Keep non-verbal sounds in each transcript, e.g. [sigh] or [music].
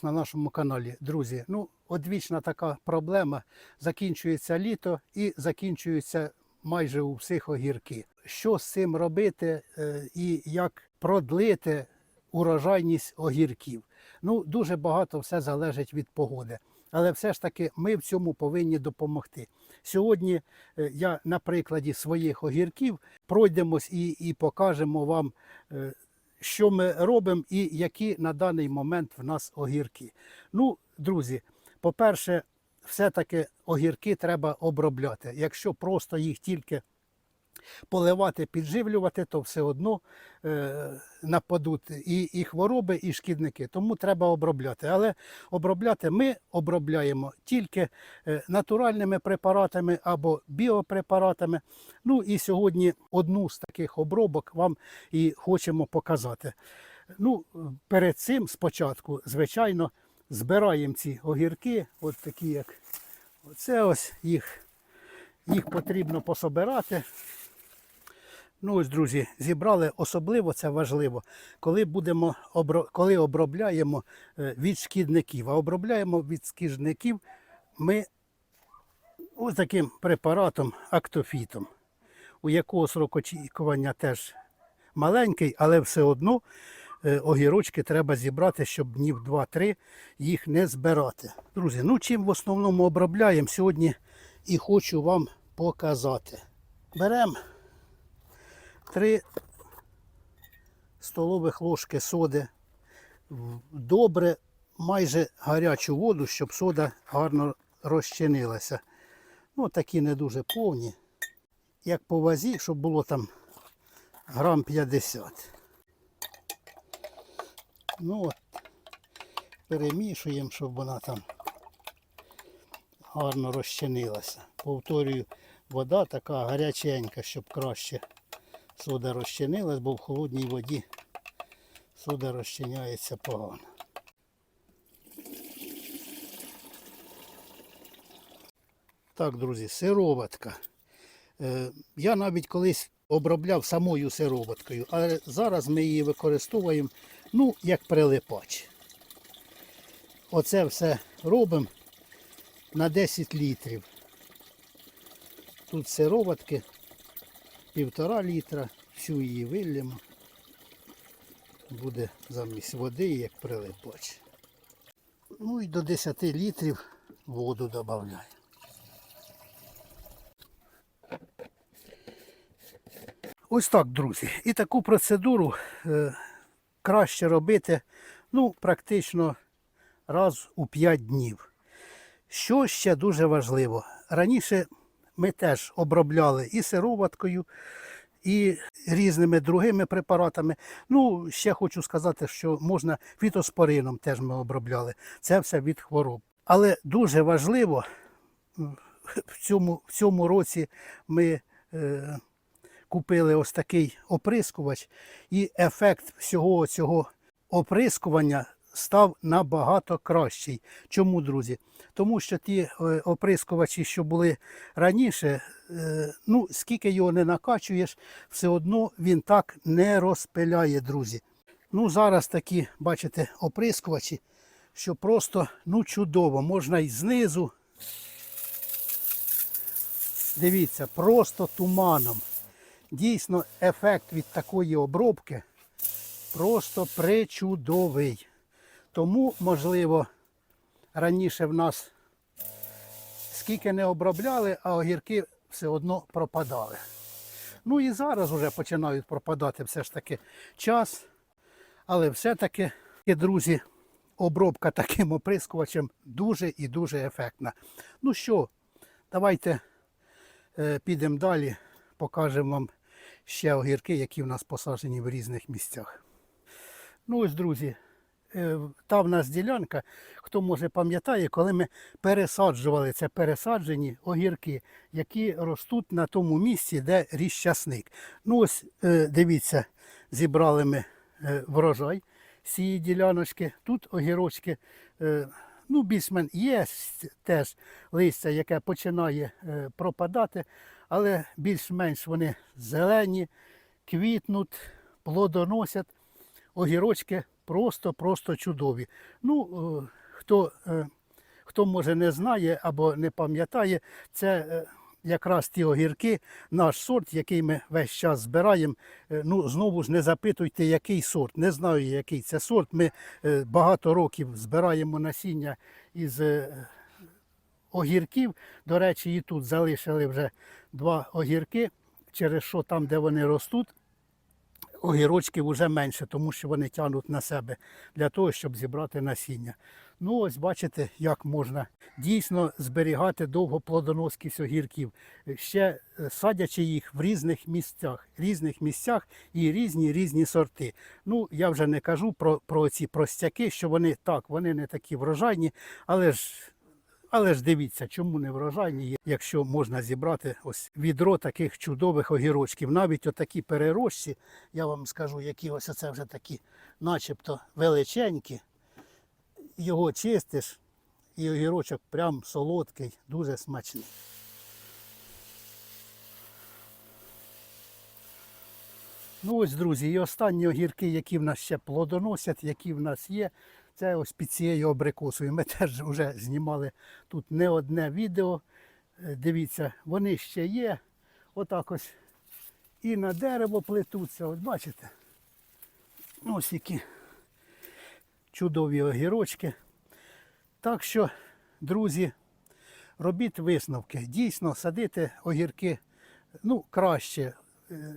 вас на нашому каналі, друзі. Ну, одвічна така проблема. Закінчується літо і закінчуються майже у всіх огірки. Що з цим робити е, і як продлити урожайність огірків? Ну, дуже багато все залежить від погоди. Але все ж таки ми в цьому повинні допомогти. Сьогодні е, я на прикладі своїх огірків пройдемось і, і покажемо вам, е, що ми робимо і які на даний момент в нас огірки. Ну, друзі, по-перше, все-таки огірки треба обробляти. Якщо просто їх тільки поливати, підживлювати, то все одно е, нападуть і, і хвороби, і шкідники. Тому треба обробляти. Але обробляти ми обробляємо тільки е, натуральними препаратами або біопрепаратами. Ну і сьогодні одну з таких обробок вам і хочемо показати. Ну, перед цим спочатку, звичайно, збираємо ці огірки, от такі як оце ось їх, їх потрібно пособирати. Ну ось, друзі, зібрали особливо це важливо, коли будемо коли обробляємо е, від шкідників. А обробляємо від шкідників ми ось таким препаратом актофітом, у якого срок очікування теж маленький, але все одно е, огірочки треба зібрати, щоб днів 2-3 їх не збирати. Друзі, ну чим в основному обробляємо сьогодні і хочу вам показати. Беремо 3 столових ложки соди добре, майже гарячу воду, щоб сода гарно розчинилася. Ну, такі не дуже повні. Як по вазі, щоб було там грам 50. Ну от, перемішуємо, щоб вона там гарно розчинилася. Повторюю, вода така гаряченька, щоб краще сода розчинилась, бо в холодній воді сода розчиняється погано. Так, друзі, сироватка. Е, Я навіть колись обробляв самою сироваткою, але зараз ми її використовуємо ну, як прилипач. Оце все робимо на 10 літрів. Тут сироватки півтора літра, всю її виллємо. Буде замість води, як прилипач. Ну і до 10 літрів воду додаємо. Ось так, друзі. І таку процедуру е, краще робити ну, практично раз у 5 днів. Що ще дуже важливо, раніше ми теж обробляли і сироваткою, і різними другими препаратами. Ну, ще хочу сказати, що можна фітоспорином теж ми обробляли. Це все від хвороб. Але дуже важливо, в цьому, в цьому році ми е, купили ось такий оприскувач, і ефект всього цього оприскування став набагато кращий. Чому, друзі? Тому що ті е, оприскувачі, що були раніше, е, ну, скільки його не накачуєш, все одно він так не розпиляє, друзі. Ну, зараз такі, бачите, оприскувачі, що просто ну, чудово. Можна і знизу. Дивіться, просто туманом. Дійсно, ефект від такої обробки просто причудовий. Тому, можливо, раніше в нас скільки не обробляли, а огірки все одно пропадали. Ну і зараз вже починають пропадати все ж таки час. Але все-таки, друзі, обробка [laughs] таким оприскувачем дуже і дуже ефектна. Ну що, давайте е, підемо далі, покажемо вам ще огірки, які в нас посаджені в різних місцях. Ну ось, друзі, та в нас ділянка, хто може пам'ятає, коли ми пересаджували це пересаджені огірки, які ростуть на тому місці, де ріс часник. Ну ось, е, дивіться, зібрали ми е, врожай цієї діляночки. Тут огірочки, е, ну, більш-мен є теж листя, яке починає е, пропадати, але більш-менш вони зелені, квітнуть, плодоносять огірочки просто, просто чудові. Ну, е, хто, е, хто може не знає або не пам'ятає, це е, якраз ті огірки, наш сорт, який ми весь час збираємо. Ну, знову ж не запитуйте, який сорт. Не знаю, який це сорт. Ми багато років збираємо насіння із огірків. До речі, і тут залишили вже два огірки, через що там, де вони ростуть, огірочків вже менше, тому що вони тягнуть на себе для того, щоб зібрати насіння. Ну, ось бачите, як можна дійсно зберігати довго плодоноскість огірків, ще е, садячи їх в різних місцях, різних місцях і різні різні сорти. Ну, я вже не кажу про, про ці простяки, що вони так, вони не такі врожайні, але ж але ж дивіться, чому не врожайні, якщо можна зібрати ось відро таких чудових огірочків. Навіть отакі перерощі, я вам скажу, які ось оце вже такі, начебто величенькі. Його чистиш, і огірочок прям солодкий, дуже смачний. Ну ось, друзі, і останні огірки, які в нас ще плодоносять, які в нас є, це ось під цією абрикосою. Ми [laughs] теж вже знімали тут не одне відео. Е, Дивіться, вони ще є. Отак ось і на дерево плетуться. От бачите? Ось які чудові огірочки. Так що, друзі, робіть висновки. Дійсно, садити огірки ну, краще. Е,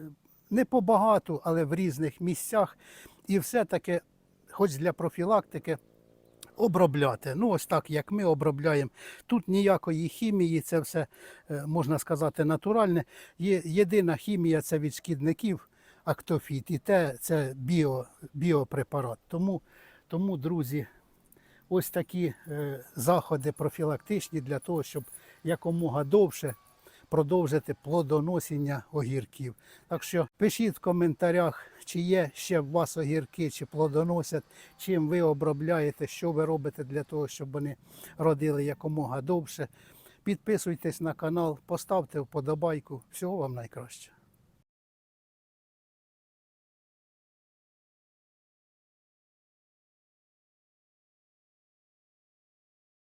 Не побагато, але в різних місцях. І все-таки, хоч для профілактики, обробляти. Ну, ось так, як ми обробляємо. Тут ніякої хімії, це все, е, можна сказати, натуральне. Є, єдина хімія це від шкідників актофіт, і те це біо, біопрепарат. Тому, тому, друзі, ось такі е, заходи профілактичні для того, щоб якомога довше продовжити плодоносіння огірків. Так що пишіть в коментарях, чи є ще в вас огірки, чи плодоносять, чим ви обробляєте, що ви робите для того, щоб вони родили якомога довше. Підписуйтесь на канал, поставте вподобайку. Всього вам найкраще.